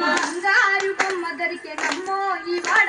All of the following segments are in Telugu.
బంగారు బొమ్మ దొరికే నమ్మో ఈ వాడ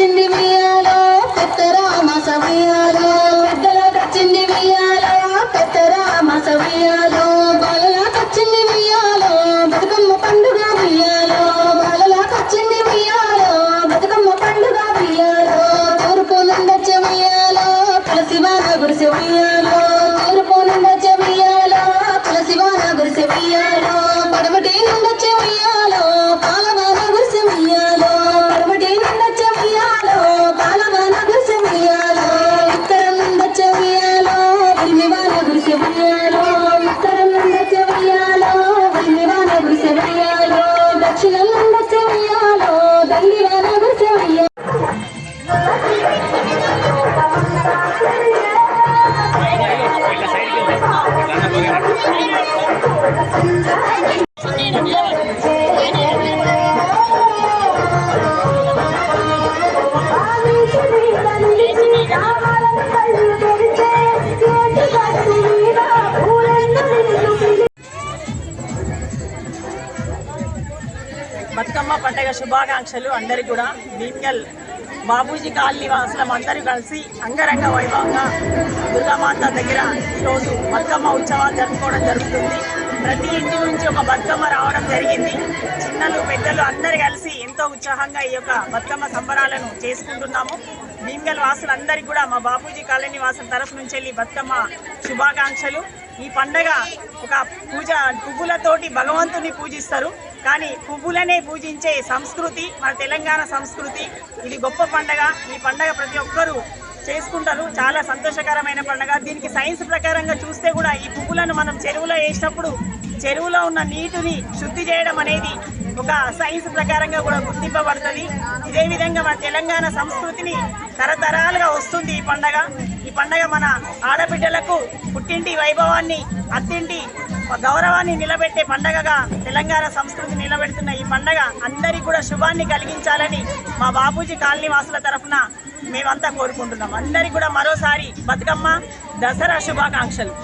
పెద్దలకొచ్చింది మియాలో పెద్ద రామస పెద్దల పెద్దలకొచ్చింది మియాలో పెద్ద రామస బాలల బాలలకొచ్చింది మియాలో బతుకమ్మ పండుగ మియాలో. బాలల బాలలకొచ్చింది మియాలో బతుకమ్మ పండుగ మియాలో. తూర్పు నుండొచ్చే ఉయ్యాలో తులసి వాన గురిసె ఉయ్యాలో తూర్పు నుండొచ్చే ఉయ్యాలో తులసి వాన గురిసె ఉయ్యాలో బతుకమ్మ పండగ శుభాకాంక్షలు అందరికీ కూడా. భీమ్గల్ బాబూజీ కాలనీ వాసులం అందరూ కలిసి అంగరంగ వైభవంగా దుర్గామాత దగ్గర ఈరోజు బతుకమ్మ ఉత్సవాలు జరుపుకోవడం జరుగుతుంది. ప్రతి ఇంటి నుంచి ఒక బతుకమ్మ రావడం జరిగింది. చిన్నలు పెద్దలు అందరు కలిసి ఎంతో ఉత్సాహంగా ఈ యొక్క బతుకమ్మ సంబరాలను చేసుకుంటున్నాము. భీమ్గల్ వాసులందరికీ కూడా మా బాపూజీ కాలనీ వాసుల తరఫు నుంచి వెళ్ళి బతుకమ్మ శుభాకాంక్షలు. ఈ పండగ ఒక పూజ పువ్వులతోటి భగవంతుని పూజిస్తారు. కానీ పువ్వులనే పూజించే సంస్కృతి మన తెలంగాణ సంస్కృతి ఇది గొప్ప పండగ. ఈ పండగ ప్రతి ఒక్కరూ చేసుకుంటారు. చాలా సంతోషకరమైన పండగ. దీనికి సైన్స్ ప్రకారంగా చూస్తే కూడా ఈ పువ్వులను మనం చెరువులో వేసినప్పుడు చెరువులో ఉన్న నీటిని శుద్ధి చేయడం అనేది ఒక సైన్స్ ప్రకారంగా కూడా గుర్తింపబడుతుంది. ఇదే విధంగా మన తెలంగాణ సంస్కృతిని తరతరాలుగా వస్తుంది ఈ పండగ. ఈ పండగ మన ఆడబిడ్డలకు పుట్టింటి వైభవాన్ని అత్తింటి గౌరవాన్ని నిలబెట్టే పండగగా తెలంగాణ సంస్కృతి నిలబెడుతున్న ఈ పండగ అందరికీ కూడా శుభాన్ని కలిగించాలని మా బాపూజీ కాలనీ వాసుల తరఫున మేమంతా కోరుకుంటున్నాం. అందరికీ కూడా మరోసారి బతుకమ్మ దసరా శుభాకాంక్షలు.